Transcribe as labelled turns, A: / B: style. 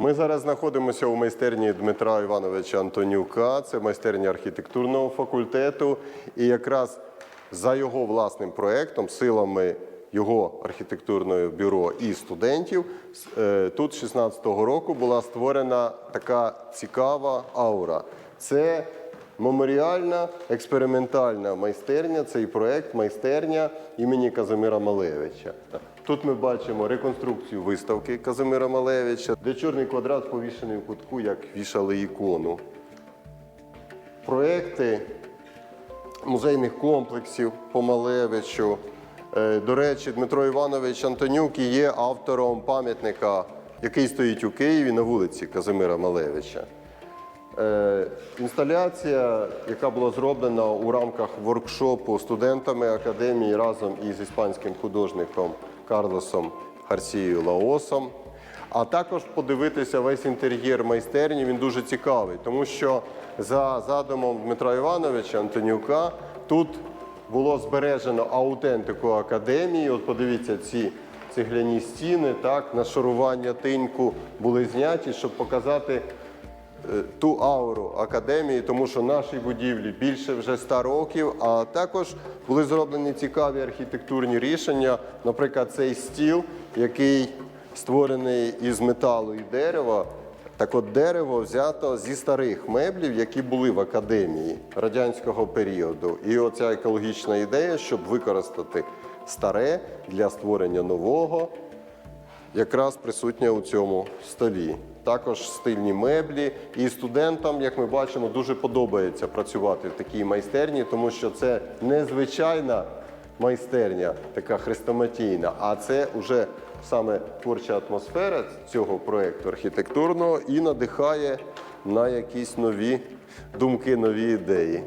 A: Ми зараз знаходимося у майстерні Дмитра Івановича Антонюка. Це майстерня архітектурного факультету. І якраз за його власним проєктом, силами його архітектурного бюро і студентів, е, тут з 16-го року була створена така цікава аура. Це меморіальна експериментальна майстерня, цей проєкт майстерня імені Казимира Малевича. Тут ми бачимо реконструкцію виставки Казимира Малевича, де чорний квадрат повішений в кутку, як вішали ікону. Проекти музейних комплексів по Малевичу. Е, До речі, Дмитро Іванович Антонюк є автором пам'ятника, який стоїть у Києві на вулиці Казимира Малевича. Е, Інсталяція, яка була зроблена у рамках воркшопу студентами академії разом із іспанським художником Карлосом Гарсією Лаосом. А також подивитися весь інтер'єр майстерні. Він дуже цікавий, тому що за задумом Дмитра Івановича Антонюка тут було збережено аутентику академії. От подивіться ці цегляні стіни, так, нашарування тиньку були зняті, щоб показати ту ауру академії, тому що нашій будівлі більше вже 100 років. А також були зроблені цікаві архітектурні рішення. Наприклад, цей стіл, який створений із металу і дерева. Так от дерево взято зі старих меблів, які були в академії радянського періоду. І оця екологічна ідея, щоб використати старе для створення нового, якраз присутня у цьому столі. Також стильні меблі. І студентам, як ми бачимо, дуже подобається працювати в такій майстерні, тому що це незвичайна майстерня, така хрестоматійна, а це вже саме творча атмосфера цього проєкту архітектурного і надихає на якісь нові думки, нові ідеї.